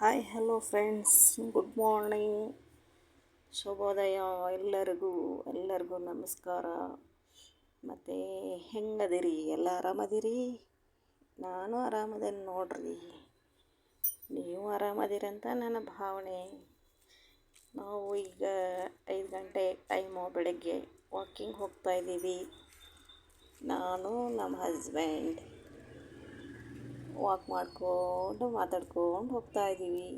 Hi hello friends good morning ಶುಭೋದಯ ಎಲ್ಲರಿಗೂ ಎಲ್ಲರಿಗೂ ನಮಸ್ಕಾರ. ಮತ್ತು ಹೆಂಗದಿರಿ? ಎಲ್ಲ ಆರಾಮದಿರಿ? ನಾನು ಆರಾಮದೇನು ನೋಡ್ರಿ. ನೀವು ಆರಾಮದಿರಂತ ನನ್ನ ಭಾವನೆ. ನಾವು ಈಗ ಐದು ಗಂಟೆ ಟೈಮು ಬೆಳಗ್ಗೆ ವಾಕಿಂಗ್ ಹೋಗ್ತಾ ಇದ್ದೀವಿ. ನಾನು ನಮ್ಮ ಹಸ್ಬೆಂಡ್ ವಾಕ್ ಮಾಡಿಕೊಂಡು ಮಾತಾಡ್ಕೊಂಡು ಹೋಗ್ತಾ ಇದ್ದೀವಿ.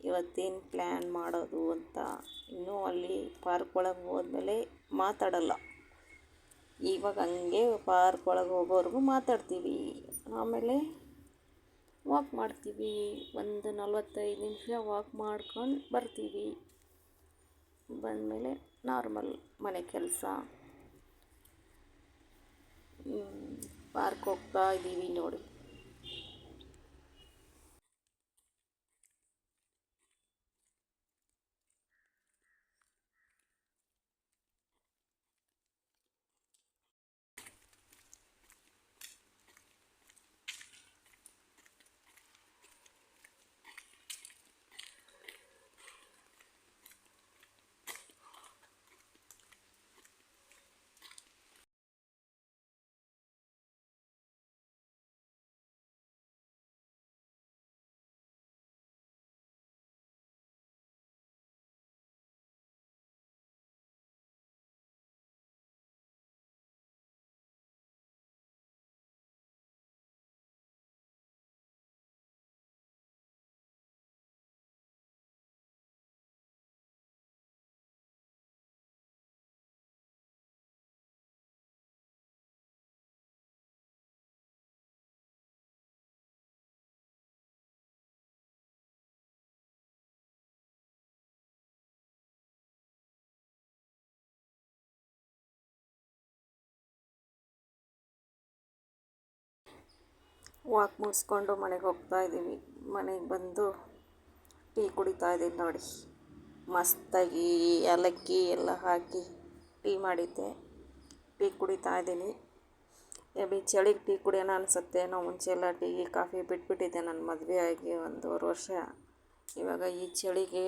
ಇವತ್ತೇನು ಪ್ಲ್ಯಾನ್ ಮಾಡೋದು ಅಂತ ಇನ್ನೂ ಅಲ್ಲಿ ಪಾರ್ಕ್ ಒಳಗೆ ಹೋದ್ಮೇಲೆ ಮಾತಾಡಲ್ಲ. ಇವಾಗ ಹಂಗೆ ಪಾರ್ಕ್ ಒಳಗೆ ಹೋಗೋವರೆಗೂ ಮಾತಾಡ್ತೀವಿ. ಆಮೇಲೆ ವಾಕ್ ಮಾಡ್ತೀವಿ. ಒಂದು ನಲ್ವತ್ತೈದು ನಿಮಿಷ ವಾಕ್ ಮಾಡ್ಕೊಂಡು ಬರ್ತೀವಿ. ಬಂದಮೇಲೆ ನಾರ್ಮಲ್ ಮನೆ ಕೆಲಸ. ಪಾರ್ಕ್ ಹೋಗ್ತಾ ಇದ್ದೀವಿ ನೋಡಿ. ವಾಕ್ ಮುಗಿಸ್ಕೊಂಡು ಮನೆಗೆ ಹೋಗ್ತಾ ಇದ್ದೀವಿ. ಮನೆಗೆ ಬಂದು ಟೀ ಕುಡಿತಾ ಇದ್ದೀನಿ ನೋಡಿ. ಮಸ್ತಾಗಿ ಏಲಕ್ಕಿ ಎಲ್ಲ ಹಾಕಿ ಟೀ ಮಾಡಿದ್ದೆ. ಟೀ ಕುಡಿತಾ ಇದ್ದೀನಿ. ಬಿ ಚಳಿಗೆ ಟೀ ಕುಡಿಯೋಣ ಅನಿಸುತ್ತೆ. ನಾವು ಮುಂಚೆ ಎಲ್ಲ ಟೀ, ಕಾಫಿ ಬಿಟ್ಬಿಟ್ಟಿದ್ದೆ ನನ್ನ ಮದುವೆ ಆಗಿ ಒಂದೂವರೆ ವರ್ಷ. ಇವಾಗ ಈ ಚಳಿಗೆ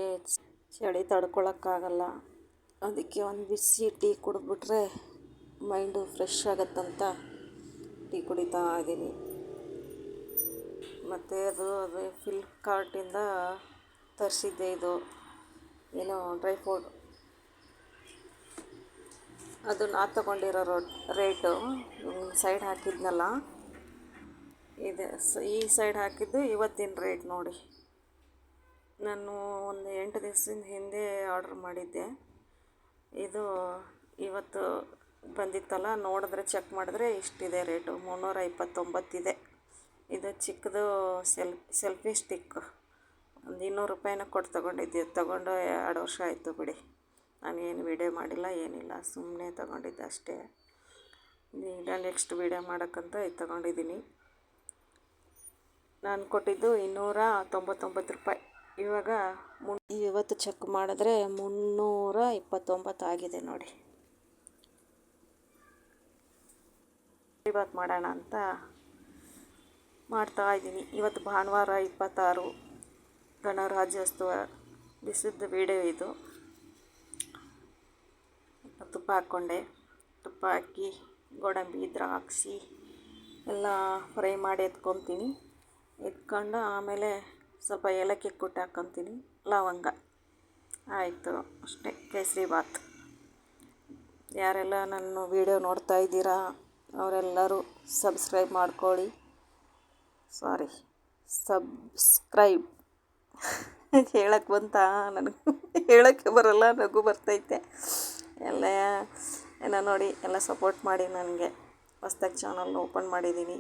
ಚಳಿ ತಡ್ಕೊಳಕ್ಕಾಗಲ್ಲ. ಅದಕ್ಕೆ ಒಂದು ಬಿಸಿ ಟೀ ಕುಡಿದ್ಬಿಟ್ರೆ ಮೈಂಡು ಫ್ರೆಶ್ ಆಗುತ್ತಂತ ಟೀ ಕುಡಿತಾ ಇದ್ದೀನಿ. ಮತ್ತು ಅದು ಅದು ಫ್ಲಿಪ್ಕಾರ್ಟಿಂದ ತರಿಸಿದ್ದೆ ಇದು. ಏನೋ ಡ್ರೈ ಫ್ರೂಟ್ ಅದು ನಾ ತಗೊಂಡಿರೋ ರೋ ರೇಟು ಸೈಡ್ ಹಾಕಿದ್ನಲ್ಲ? ಇದೆ ಈ ಸೈಡ್ ಹಾಕಿದ್ದು ಇವತ್ತಿನ ರೇಟ್ ನೋಡಿ. ನಾನು ಒಂದು ಎಂಟು ದಿವ್ಸದಿಂದ ಹಿಂದೆ ಆರ್ಡ್ರ್ ಮಾಡಿದ್ದೆ. ಇದು ಇವತ್ತು ಬಂದಿತ್ತಲ್ಲ, ನೋಡಿದ್ರೆ ಚೆಕ್ ಮಾಡಿದ್ರೆ ಇಷ್ಟಿದೆ ರೇಟು ಮುನ್ನೂರ ಇಪ್ಪತ್ತೊಂಬತ್ತಿದೆ. ಇದು ಚಿಕ್ಕದು ಸೆಲ್, ಸೆಲ್ಫಿ ಸ್ಟಿಕ್. ಒಂದು ಇನ್ನೂರು ರೂಪಾಯಿನ ಕೊಟ್ಟು ತೊಗೊಂಡಿದ್ದೆ. ತೊಗೊಂಡು ಎರಡು ವರ್ಷ ಆಯಿತು ಬಿಡಿ. ನಾನೇನು ವೀಡಿಯೋ ಮಾಡಿಲ್ಲ, ಏನಿಲ್ಲ. ಸುಮ್ಮನೆ ತೊಗೊಂಡಿದ್ದೆ ಅಷ್ಟೇ. ಈಗ ನೆಕ್ಸ್ಟ್ ವೀಡಿಯೋ ಮಾಡೋಕ್ಕಂತ ಇದು ತೊಗೊಂಡಿದ್ದೀನಿ. ನಾನು ಕೊಟ್ಟಿದ್ದು ಇನ್ನೂರ ತೊಂಬತ್ತೊಂಬತ್ತು ರೂಪಾಯಿ. ಇವಾಗ ಮುನ್ ಇವತ್ತು ಚೆಕ್ ಮಾಡಿದ್ರೆ ಮುನ್ನೂರ ಇಪ್ಪತ್ತೊಂಬತ್ತು ಆಗಿದೆ ನೋಡಿ. ಬಾತ್ ಮಾಡೋಣ ಅಂತ ಮಾಡ್ತಾ ಇದ್ದೀನಿ. ಇವತ್ತು ಭಾನುವಾರ ಇಪ್ಪತ್ತಾರು ಗಣರಾಜ್ಯೋತ್ಸವ ಬಿಸಿದ್ದು ವಿಡಿಯೋ ಇದು. ತುಪ್ಪ ಹಾಕ್ಕೊಂಡೆ. ತುಪ್ಪ ಹಾಕಿ, ಗೋಡಂಬಿ, ದ್ರಾಕ್ಷಿ ಎಲ್ಲ ಫ್ರೈ ಮಾಡಿ ಎತ್ಕೊತೀನಿ. ಎತ್ಕೊಂಡು ಆಮೇಲೆ ಸ್ವಲ್ಪ ಏಲಕ್ಕಿ ಕುಟ್ಟಿ ಹಾಕ್ಕೊತೀನಿ. ಲವಂಗ. ಆಯಿತು. ಅಷ್ಟೇ. ಕೇಸರಿ ಬಾತ್ ಯಾರೆಲ್ಲ ನನ್ನ ವೀಡಿಯೋ ನೋಡ್ತಾ ಇದ್ದೀರಾ, ಅವರೆಲ್ಲರೂ ಸಬ್ಸ್ಕ್ರೈಬ್ ಮಾಡ್ಕೊಳ್ಳಿ. ಸಾರಿ. ಸಬ್ಸ್ಕ್ರೈಬ್. ಹೇಳಕ್ಕೆ ಬಂತ? ನನಗೆ ಹೇಳೋಕ್ಕೆ ಬರಲ್ಲ, ನಗು ಬರ್ತೈತೆ. ಎಲ್ಲ ಏನ ನೋಡಿ, ಎಲ್ಲ ಸಪೋರ್ಟ್ ಮಾಡಿ ನನಗೆ. ಹೊಸ್ದಾಗಿ ಚಾನಲ್ ಓಪನ್ ಮಾಡಿದ್ದೀನಿ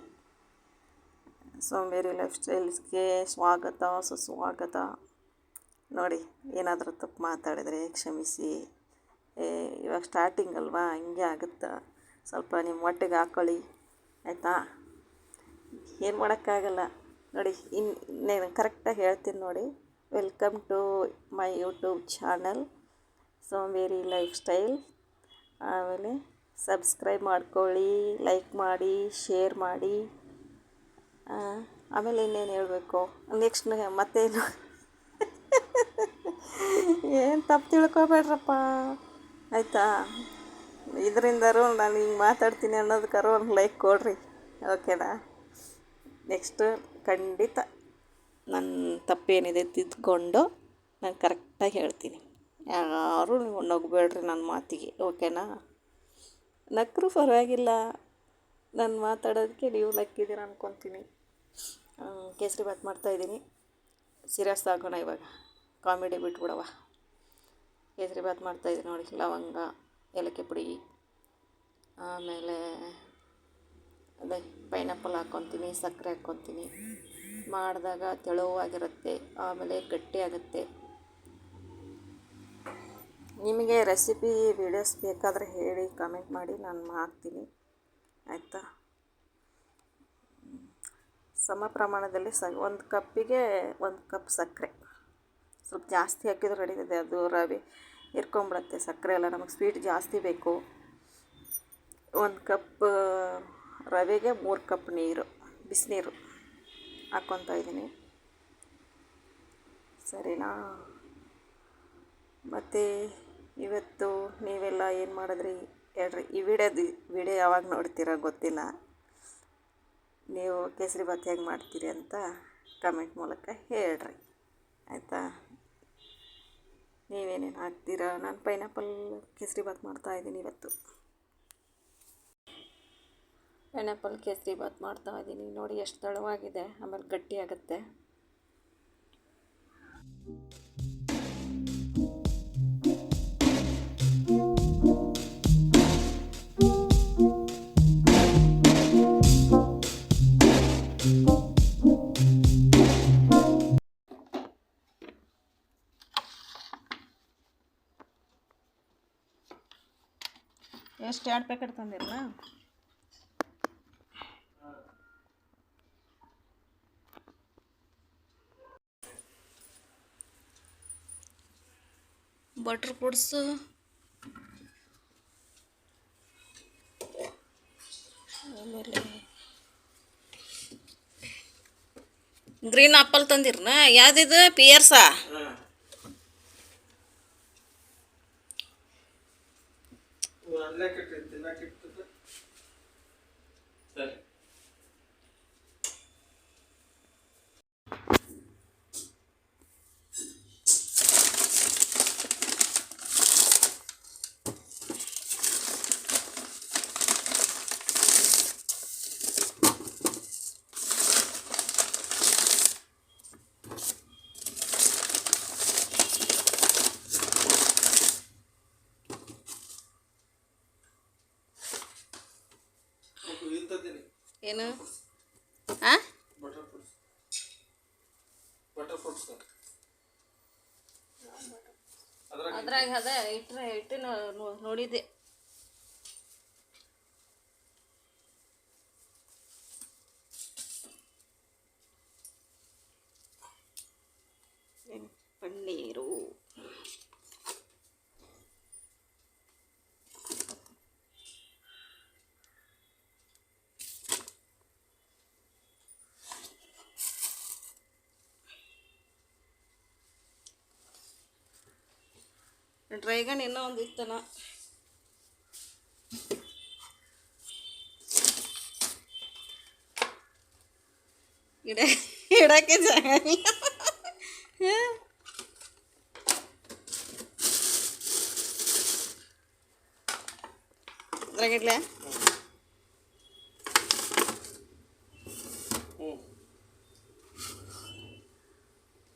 ಸೋಂಬೇರಿ ಲೈಫ್ ಸ್ಟೈಲ್ಸ್ಗೆ ಸ್ವಾಗತ, ಸುಸ್ವಾಗತ. ನೋಡಿ, ಏನಾದರೂ ತಪ್ಪು ಮಾತಾಡಿದರೆ ಕ್ಷಮಿಸಿ. ಇವಾಗ ಸ್ಟಾರ್ಟಿಂಗ್ ಅಲ್ವಾ? ಹಿಂಗೆ ಆಗುತ್ತೆ? ಸ್ವಲ್ಪ ನಿಮ್ಮ ಒಟ್ಟಿಗೆ ಹಾಕ್ಕೊಳ್ಳಿ ಆಯಿತಾ? ಏನು ಮಾಡೋಕ್ಕಾಗಲ್ಲ. ನೋಡಿ ಇನ್ನು ಕರೆಕ್ಟಾಗಿ ಹೇಳ್ತೀನಿ ನೋಡಿ. Welcome to my YouTube channel Somberi lifestyle ಆಮೇಲೆ ಸಬ್ಸ್ಕ್ರೈಬ್ ಮಾಡ್ಕೊಳ್ಳಿ ಲೈಕ್ ಮಾಡಿ ಶೇರ್ ಮಾಡಿ. ಆಮೇಲೆ ಇನ್ನೇನು ಹೇಳಬೇಕು? ನೆಕ್ಸ್ಟ್ ಮತ್ತೇನು? ಏನು ತಪ್ಪು ತಿಳ್ಕೊಬೇಡ್ರಪ್ಪ. ಆಯಿತಾ? ಇದರಿಂದಾರು ನಾನು ಹಿಂಗೆ ಮಾತಾಡ್ತೀನಿ ಅನ್ನೋದಕ್ಕಾರು ಒಂದು ಲೈಕ್ ಕೊಡ್ರಿ. ಓಕೆನಾ ನೆಕ್ಸ್ಟ್ ಖಂಡಿತ ನನ್ನ ತಪ್ಪೇನಿದೆ ತಿದ್ದುಕೊಂಡು ನಾನು ಕರೆಕ್ಟಾಗಿ ಹೇಳ್ತೀನಿ. ಯಾರು ನೀವು ನಗಬೇಡ್ರಿ ನನ್ನ ಮಾತಿಗೆ ಓಕೆನಾ ನಕ್ಕರೂ ಪರವಾಗಿಲ್ಲ. ನಾನು ಮಾತಾಡೋದಕ್ಕೆ ನೀವು ನಕ್ಕಿದ್ದೀರ ಅಂದ್ಕೊತೀನಿ ಕೇಸರಿ ಬಾತ್ ಮಾಡ್ತಾಯಿದ್ದೀನಿ ಸೀರಿಯಸ್ ಆಗೋಣ ಇವಾಗ. ಕಾಮಿಡಿ ಬಿಟ್ಬಿಡವ ಬಾತ್ ಮಾಡ್ತಾಯಿದ್ದೀನಿ ನೋಡಿ, ಲವಂಗ, ಏಲಕ್ಕಿ ಪುಡಿ, ಆಮೇಲೆ ಅದೇ ಪೈನಾಪಲ್ ಹಾಕ್ಕೊತೀನಿ ಸಕ್ಕರೆ ಹಾಕ್ಕೊತೀನಿ ಮಾಡಿದಾಗ ತೆಳುವಾಗಿರುತ್ತೆ, ಆಮೇಲೆ ಗಟ್ಟಿಯಾಗುತ್ತೆ ನಿಮಗೆ ರೆಸಿಪಿ ವೀಡಿಯೋಸ್ ಬೇಕಾದರೆ ಹೇಳಿ ಕಮೆಂಟ್ ಮಾಡಿ, ನಾನು ಮಾಡ್ತೀನಿ. ಆಯಿತಾ? ಸಮ ಪ್ರಮಾಣದಲ್ಲಿ ಸ, ಒಂದು ಕಪ್ಪಿಗೆ ಒಂದು ಕಪ್ ಸಕ್ಕರೆ. ಸ್ವಲ್ಪ ಜಾಸ್ತಿ ಹಾಕಿದ್ರೆ ನಡೀತದೆ ಅದು ರವೆ ಇರ್ಕೊಂಬಿಡುತ್ತೆ. ಸಕ್ಕರೆ ಎಲ್ಲ ನಮಗೆ ಸ್ವೀಟ್ ಜಾಸ್ತಿ ಬೇಕು. ಒಂದು ಕಪ್ ರವೆಗೆ ಮೂರು ಕಪ್ ನೀರು, ಬಿಸಿನೀರು ಹಾಕ್ಕೊತಾ ಇದ್ದೀನಿ. ಸರಿನಾ? ಮತ್ತು ಇವತ್ತು ನೀವೆಲ್ಲ ಏನು ಮಾಡಿದ್ರಿ? ಹೇಳ್ರಿ. ಈ ವಿಡಿಯೋದು ವಿಡಿಯೋ ಯಾವಾಗ ನೋಡ್ತೀರೋ ಗೊತ್ತಿಲ್ಲ. ನೀವು ಕೇಸರಿ ಭಾತ್ ಹೇಗೆ ಮಾಡ್ತೀರಿ ಅಂತ ಕಮೆಂಟ್ ಮೂಲಕ ಹೇಳ್ರಿ. ಆಯಿತಾ? ನೀವೇನೇನು ಹಾಕ್ತೀರಾ? ನಾನು ಪೈನಾಪಲ್ ಕೇಸರಿ ಭಾತ್ ಮಾಡ್ತಾಯಿದ್ದೀನಿ ಇವತ್ತು. ಪೈನಾಪಲ್ ಕೇಸರಿ ಬಾತ್ ಮಾಡ್ತಾ ಇದ್ದೀನಿ. ನೋಡಿ ಎಷ್ಟು ತಳವಾಗಿದೆ ಆಮೇಲೆ ಗಟ್ಟಿ ಆಗುತ್ತೆ. ಎಷ್ಟು ಎರಡು ಪ್ಯಾಕೆಟ್ ತಂದಿರಲ್ಲ ಬಟ್ರ್ ಪುಡ್ಸು. ಆಮೇಲೆ ಗ್ರೀನ್ ಆಪಲ್ ತಂದಿರ್ನ? ಯಾವ್ದಿದು? ಪಿಯರ್ಸಾ ಸರಿ ಇಂಥದ್ದೇನೆ ಏನು? ಹಾಂ ಅದ್ರಾಗ ಅದ ಇಟ್ರೆ ಇಟ್ಟು ನೋ- ನೋಡಿದ್ದೆ ಏನು ಪನ್ನೀರು ಡ್ರೈಗನ್ ಇನ್ನೂ ಒಂದು ಇತ್ತನ ಇಡ ಇಡಕ್ಕೆ ಜಾಗ ಇಲ್ಲ. ಅದ್ರಾಗ ಇಡ್ಲಾ ಹ್ಞೂ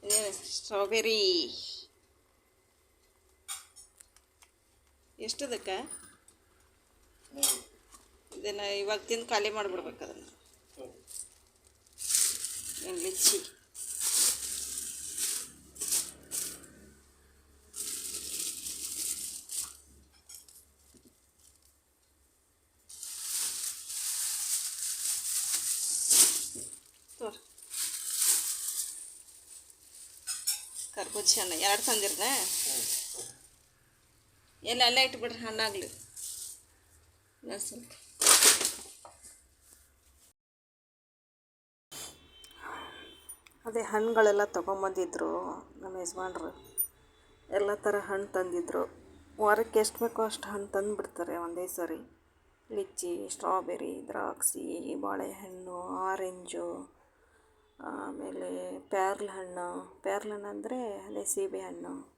ಇದೇನು ಸ್ಟ್ರಾಬೆರಿ ಎಷ್ಟದಕ್ಕೆ? ಹ್ಞೂ ಇದನ್ನು ಇವಾಗ ತಿಂದು ಖಾಲಿ ಮಾಡಿಬಿಡ್ಬೇಕು ಅದನ್ನು. ಹ್ಞೂ ಏನು ಲಿಚ್ಚಿ ತೋರ್. ಕರ್ಬೂಜ ಹಣ್ಣು. ಎರಡು ತಂದಿರ್ನ? ಎಲ್ಲ ಅಲ್ಲೇ ಇಟ್ಬಿಡ್ರಿ ಹಣ್ಣಾಗ್ಲಿ. ಸ್ವಲ್ಪ. ಅದೇ ಹಣ್ಣುಗಳೆಲ್ಲ ತೊಗೊಂಬಂದಿದ್ರು ನಮ್ಮ ಯಜಮಾನ್ರು. ಎಲ್ಲ ಥರ ಹಣ್ಣು ತಂದಿದ್ದರು ವಾರಕ್ಕೆ ಎಷ್ಟು ಬೇಕೋ ಅಷ್ಟು ಹಣ್ಣು ತಂದುಬಿಡ್ತಾರೆ ಒಂದೇ ಸರಿ. ಲಿಚ್ಚಿ, ಸ್ಟ್ರಾಬೆರಿ, ದ್ರಾಕ್ಷಿ, ಬಾಳೆಹಣ್ಣು, ಆರೆಂಜು, ಆಮೇಲೆ ಪ್ಯಾರ್ಲ ಹಣ್ಣು. ಪ್ಯಾರ್ಲ ಹಣ್ಣು ಅಂದರೆ ಅದೇ ಸೀಬೆ ಹಣ್ಣು.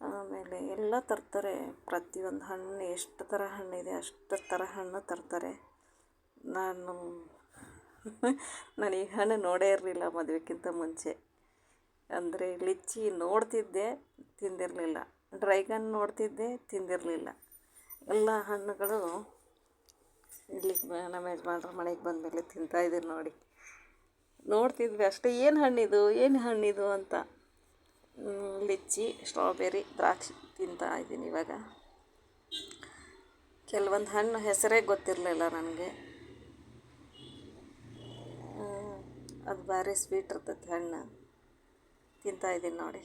ಆಮೇಲೆ ಎಲ್ಲ ತರ್ತಾರೆ. ಪ್ರತಿಯೊಂದು ಹಣ್ಣು ಎಷ್ಟು ಥರ ಹಣ್ಣಿದೆ, ಅಷ್ಟು ಥರ ಹಣ್ಣು ತರ್ತಾರೆ. ನಾನು ನಾನು ಈ ಹಣ್ಣು ನೋಡೇ ಇರಲಿಲ್ಲ ಮದುವೆಗಿಂತ ಮುಂಚೆ. ಅಂದರೆ ಲಿಚ್ಚಿ ನೋಡ್ತಿದ್ದೆ, ತಿಂದಿರಲಿಲ್ಲ. ಡ್ರೈಗನ್ ನೋಡ್ತಿದ್ದೆ, ತಿಂದಿರಲಿಲ್ಲ. ಎಲ್ಲ ಹಣ್ಣುಗಳು ಇಲ್ಲಿ ನಮ್ಮ ಯಜಮಾನ್ರ ಮನೆಗೆ ಬಂದಮೇಲೆ ತಿಂತಾಯಿದ್ದೀನಿ ನೋಡಿ. ನೋಡ್ತಿದ್ವಿ ಅಷ್ಟೇ. ಏನು ಹಣ್ಣಿದು ಏನು ಹಣ್ಣಿದು ಅಂತ. ಲಿಚ್ಚಿ ಸ್ಟ್ರಾಬೆರಿ ದ್ರಾಕ್ಷಿ ತಿಂತಾ ಇದ್ದೀನಿ ಇವಾಗ. ಕೆಲವೊಂದು ಹಣ್ಣು ಹೆಸರೇ ಗೊತ್ತಿರಲಿಲ್ಲ ನನಗೆ. ಅದು ಭಾರಿ ಸ್ವೀಟ್ ಇರ್ತೈತಿ ಹಣ್ಣು. ತಿಂತಾ ಇದ್ದೀನಿ ನೋಡಿ.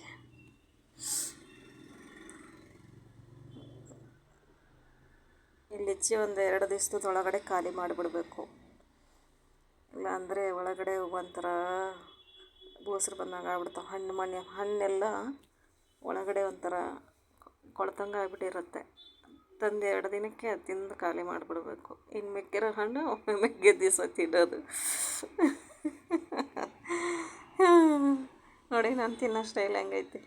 ಈ ಲಿಚ್ಚಿ ಒಂದು ಎರಡು ದಿವ್ಸದೊಳಗಡೆ ಖಾಲಿ ಮಾಡಿಬಿಡಬೇಕು. ಇಲ್ಲ ಅಂದರೆ ಒಳಗಡೆ ಒಂಥರ ಬೂಸ್ರು ಬಂದಂಗೆ ಆಗ್ಬಿಡ್ತಾವೆ. ಹಣ್ಣು ಮಣ್ಣು ಹಣ್ಣೆಲ್ಲ ಒಳಗಡೆ ಒಂಥರ ಕೊಳ್ತಂಗೆ ಆಗ್ಬಿಟ್ಟಿರುತ್ತೆ. ತಂದು ಎರಡು ದಿನಕ್ಕೆ ಅದು ತಿಂದು ಖಾಲಿ ಮಾಡಿಬಿಡ್ಬೇಕು. ಇನ್ನು ಮೆಕ್ಕಿರೋ ಹಣ್ಣು ಮಿಕ್ಕಿದ ದಿವಸ ತಿನ್ನೋದು. ನೋಡಿ, ನಾನು ತಿನ್ನೋ ಸ್ಟೈಲ್ ಹೆಂಗೈತಿ.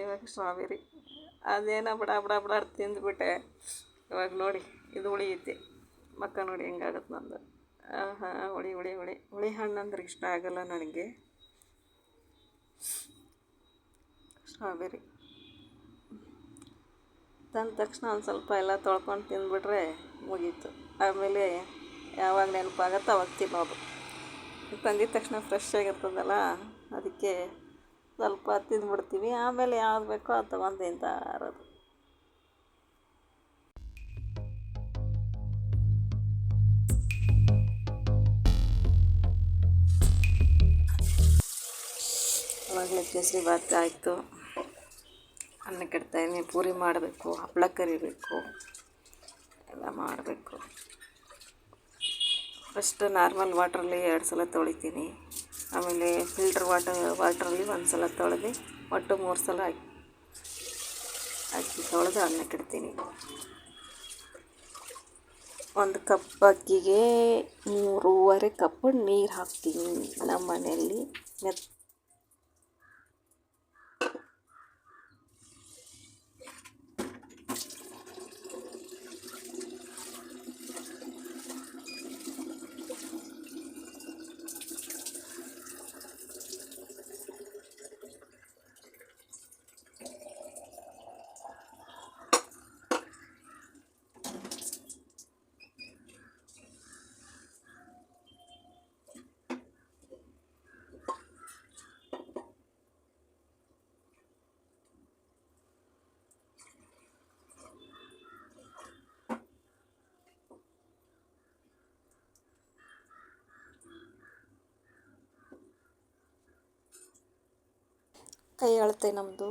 ಇವಾಗ ಸ್ಟ್ರಾಬೆರಿ ಅದೇನೋ ಬಡ ಬಡ ಬಡ ತಿಂದುಬಿಟ್ಟೆ. ಇವಾಗ ನೋಡಿ, ಇದು ಉಳಿಯುತ್ತೆ. ಮಕ್ಕ ನೋಡಿ ಹೆಂಗಾಗತ್ತೆ ನಂದು. ಹಾಂ ಹುಳಿ ಹುಳಿ ಹುಳಿ. ಹುಳಿ ಹಣ್ಣು ಅಂದ್ರೆ ಇಷ್ಟ ಆಗಲ್ಲ ನನಗೆ. ಸ್ಟ್ರಾಬೆರಿ ತಂದ ತಕ್ಷಣ ಒಂದು ಸ್ವಲ್ಪ ಎಲ್ಲ ತೊಳ್ಕೊಂಡು ತಿಂದ್ಬಿಟ್ರೆ ಮುಗೀತು. ಆಮೇಲೆ ಯಾವಾಗ ನೆನಪಾಗತ್ತೆ ಅವಾಗ ತಿನ್ನೋದು. ತಂದಿದ ತಕ್ಷಣ ಫ್ರೆಶ್ ಆಗಿರ್ತದಲ್ಲ, ಅದಕ್ಕೆ ಸ್ವಲ್ಪ ತಿಂದ್ಬಿಡ್ತೀವಿ. ಆಮೇಲೆ ಯಾವ್ದು ಬೇಕೋ ಅದು ತೊಗೊಂಡು ತಿಂತಾ ಇರೋದು. ಆವಾಗಲೇ ಕೇಸರಿ ಭಾತ್ ಆಯಿತು. ಅನ್ನ ಕೆಡ್ತಾಯಿನಿ ಪೂರಿ ಮಾಡಬೇಕು ಹಪ್ಪಳ ಕರಿಬೇಕು, ಎಲ್ಲ ಮಾಡಬೇಕು. ಫಸ್ಟ್ ನಾರ್ಮಲ್ ವಾಟ್ರಲ್ಲಿ ಎರಡು ಸಲ ತೊಳಿತೀನಿ. ಆಮೇಲೆ ಫಿಲ್ಟರ್ ವಾಟರ್ ವಾಟ್ರಲ್ಲಿ ಒಂದು ಸಲ ತೊಳೆದು ಒಟ್ಟು ಮೂರು ಸಲ ಹಾಕಿ ಅಕ್ಕಿ ತೊಳೆದು ಅನ್ನ ಕೆಡ್ತೀನಿ ಒಂದು ಕಪ್ ಅಕ್ಕಿಗೆ ಮೂರುವರೆ ಕಪ್ ನೀರು ಹಾಕ್ತೀನಿ ನಮ್ಮ ಮನೆಯಲ್ಲಿ ಮೆತ್ ಕೈ ಅಳತೆ ನಮ್ಮದು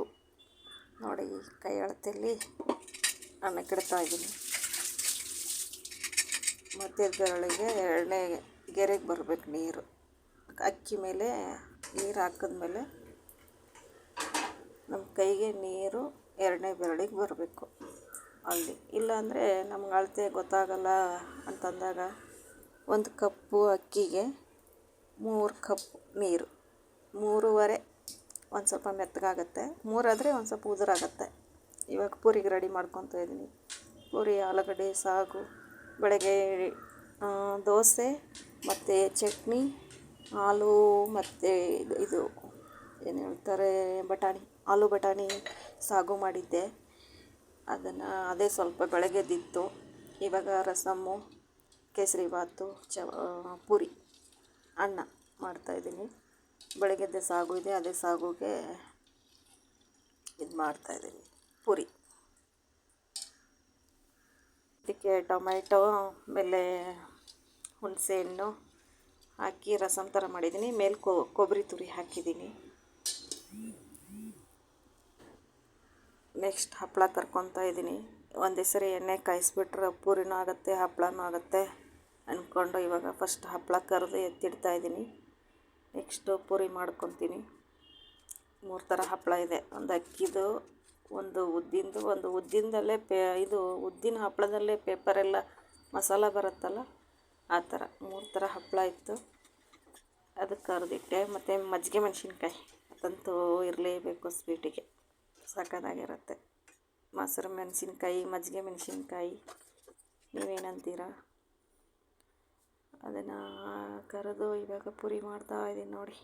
ನೋಡಿ ಕೈ ಅಳತೆಯಲ್ಲಿ ನಾನು ಕೆಡ್ತಾ ಇದ್ದೀನಿ. ಮಧ್ಯದ ಬೆರಳಿಗೆ ಎರಡನೇ ಗೆರೆಗೆ ಬರಬೇಕು ನೀರು. ಅಕ್ಕಿ ಮೇಲೆ, ನೀರು ಹಾಕಿದ್ಮೇಲೆ ನಮ್ಮ ಕೈಗೆ ನೀರು ಎರಡನೇ ಬೆರಳಿಗೆ ಬರಬೇಕು. ಅಲ್ಲಿ. ಇಲ್ಲಾಂದರೆ ನಮ್ಗೆ ಅಳತೆ ಗೊತ್ತಾಗಲ್ಲ ಅಂತಂದಾಗ ಒಂದು ಕಪ್ಪು ಅಕ್ಕಿಗೆ ಮೂರು ಕಪ್ ನೀರು. ಮೂರುವರೆ ಒಂದು ಸ್ವಲ್ಪ ಮೆತ್ತಗಾಗುತ್ತೆ. ಮೂರಾದರೆ ಒಂದು ಸ್ವಲ್ಪ ಉದುರಾಗತ್ತೆ. ಇವಾಗ ಪೂರಿಗೆ ರೆಡಿ ಮಾಡ್ಕೊತಾ ಇದ್ದೀನಿ ಪೂರಿ, ಆಲೂಗಡ್ಡೆ, ಸಾಗು, ಬೆಳಗ್ಗೆ ದೋಸೆ, ಮತ್ತು ಚಟ್ನಿ, ಹಾಲು, ಮತ್ತು ಇದು ಇದು ಏನು ಹೇಳ್ತಾರೆ, ಬಟಾಣಿ, ಆಲೂ ಬಟಾಣಿ ಸಾಗು ಮಾಡಿದ್ದೆ. ಅದನ್ನು ಅದೇ ಸ್ವಲ್ಪ ಬೆಳಗ್ಗೆದಿತ್ತು. ಇವಾಗ ರಸಮ್ಮು, ಕೇಸರಿ ಭಾತು ಚ ಪೂರಿ, ಅನ್ನ ಮಾಡ್ತಾಯಿದ್ದೀನಿ ಬೆಳಗ್ಗೆದ್ದೆ ಸಾಗು ಇದೆ, ಅದೇ ಸಾಗುಗೆ ಇದು ಮಾಡ್ತಾಯಿದ್ದೀನಿ ಪೂರಿ. ಇದಕ್ಕೆ ಟೊಮೆಟೊ ಆಮೇಲೆ ಹುಣಸೆಹಣ್ಣು ಹಾಕಿ ರಸಮ್ ಥರ ಮಾಡಿದ್ದೀನಿ. ಮೇಲೆ ಕೊಬ್ಬರಿ ತುರಿ ಹಾಕಿದ್ದೀನಿ. ನೆಕ್ಸ್ಟ್ ಹಪ್ಪಳ ಕರ್ಕೊತಾ ಇದ್ದೀನಿ. ಒಂದೇ ಸರಿ ಎಣ್ಣೆ ಕಾಯಿಸ್ಬಿಟ್ರೆ ಪೂರಿನೂ ಆಗುತ್ತೆ ಹಪ್ಪಳನೂ ಆಗುತ್ತೆ ಅಂದ್ಕೊಂಡು ಇವಾಗ ಫಸ್ಟ್ ಹಪ್ಪಳ ಕರೆದು ಎತ್ತಿಡ್ತಾ ಇದ್ದೀನಿ. ನೆಕ್ಸ್ಟು ಪೂರಿ ಮಾಡ್ಕೊತೀನಿ. ಮೂರು ಥರ ಹಪ್ಪಳ ಇದೆ. ಒಂದು ಅಕ್ಕಿದು, ಒಂದು ಉದ್ದಿಂದು ಒಂದು ಉದ್ದಿನದಲ್ಲೇ ಪೇ, ಇದು ಉದ್ದಿನ ಹಪ್ಪಳದಲ್ಲೇ ಪೇಪರೆಲ್ಲ ಮಸಾಲ ಬರುತ್ತಲ್ಲ, ಆ ಥರ ಮೂರು ಥರ ಹಪ್ಪಳ ಇತ್ತು. ಅದಕ್ಕೆ ಕರೆದಿಟ್ಟೆ ಮತ್ತು ಮಜ್ಜಿಗೆ ಮೆಣಸಿನ್ಕಾಯಿ. ಅದಂತೂ ಇರಲೇಬೇಕು ಸ್ವೀಟಿಗೆ. ಸಕ್ಕತ್ತಾಗಿರುತ್ತೆ. ಮೊಸರು ಮೆಣಸಿನ್ಕಾಯಿ, ಮಜ್ಜಿಗೆ ಮೆಣಸಿನ್ಕಾಯಿ. ನೀವೇನಂತೀರ? ಅದನ್ನು ಕರೆದು ಇವಾಗ ಪುರಿ ಮಾಡ್ತಾ ಇದ್ದೀನಿ ನೋಡಿ.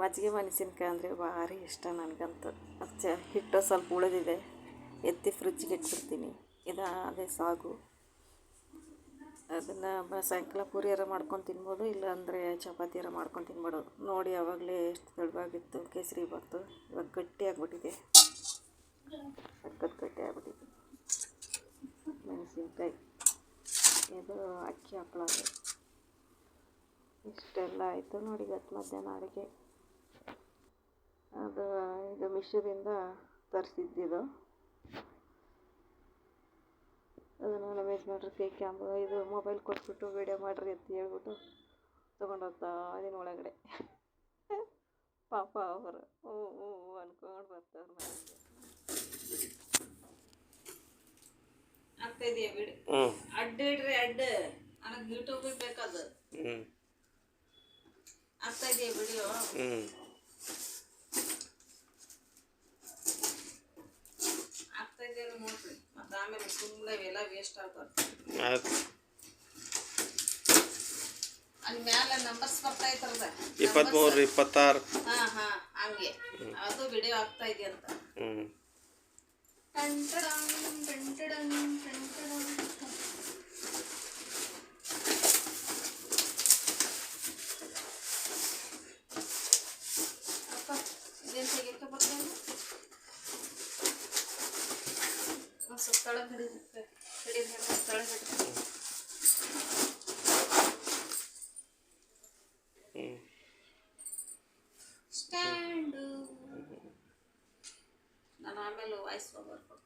ಮಜ್ಜಿಗೆ ಮೆಣಸಿನ್ಕಾಯಿ ಅಂದರೆ ಭಾರಿ ಇಷ್ಟ ನನಗಂತೂ. ಅಚ್ಚ ಹಿಟ್ಟು ಸ್ವಲ್ಪ ಉಳಿದಿದೆ, ಎತ್ತಿ ಫ್ರಿಜ್ಜಿಗೆ ಇಟ್ಬಿಡ್ತೀನಿ. ಇದು ಅದೇ ಸಾಗು. ಅದನ್ನು ಸಾಯಂಕಾಲ ಪೂರಿಯಾರ ಮಾಡ್ಕೊಂಡು ತಿನ್ಬೋದು, ಇಲ್ಲಾಂದರೆ ಚಪಾತಿಯಾರ ಮಾಡ್ಕೊಂಡು ತಿನ್ಬೋದು. ನೋಡಿ ಆವಾಗಲೇ ಎಷ್ಟು ತೆಳುವಾಗಿತ್ತು, ಕೇಸರಿ ಬಾತು. ಇವಾಗ ಗಟ್ಟಿ ಆಗಿಬಿಟ್ಟಿದೆ. ಸಖತ್ ಗಟ್ಟಿ ಆಗಿಬಿಟ್ಟಿದೆ. ಮೆಣಸಿನ್ಕಾಯಿ. ಇದು ಅಕ್ಕಿ ಹಪ್ಪಳ ಇಷ್ಟೆಲ್ಲ ಆಯಿತು ನೋಡಿ ಇವತ್ತು ಮಧ್ಯಾಹ್ನ ಅಡುಗೆ. ಅದು ಇದು ಮಿಶೋದಿಂದ ತರಿಸಿದ್ದಿದು. ಅದನ್ನು ನಮ್ಮ ಯಜಮಾನ್ರು ಕೈ ಇದು ಮೊಬೈಲ್ ಕೊಟ್ಬಿಟ್ಟು ವೀಡಿಯೋ ಮಾಡಿರಿ ಅಂತ ಹೇಳ್ಬಿಟ್ಟು ತೊಗೊಂಡೋಗ್ತಾ ಅದಿನ ಒಳಗಡೆ. ಪಾಪ ಅವರು. ಹ್ಞೂ ಹ್ಞೂ ಅನ್ಕೊಂಡು ಬರ್ತಾರೆ ಮನೆಗೆ. ಆಗ್ತಾ ಇದೆಯಾ ಬಿಡಿ? ಹ್ಞೂ ಅಡ್ಡ ಇಡ್ರಿ ಅಡ್ಡ. ನನಗೆ ಯೂಟ್ಯೂಬಿಗೆ ಬೇಕದು ಹ್ಞೂ ಆಗ್ತಾ ಇದೆಯಾ ವಿಡಿಯೋ ಹ್ಞೂ ಆಗ್ತಾ ಇದೆಯಲ್ಲ ನೋಡ್ರಿ ಮತ್ತು ಆಮೇಲೆ ಸುಮ್ಮನೆ ಇವೆಲ್ಲ ವೇಸ್ಟ್ ಆಗ್ತದೆ ಅಲ್ಲಿ ಮ್ಯಾಲೆ ನಂಬರ್ಸ್ ಬರ್ತಾ ಇರ್ತದ ಇಪ್ಪತ್ಮೂರು ಇಪ್ಪತ್ತಾರು. ಹಾಂ ಹಾಂ ಹಂಗೆ. ಅದು ವಿಡಿಯೋ ಆಗ್ತಾ ಇದೆ ಅಂತ. ಹ್ಞೂ ಟಂಟಡಂ, guys for more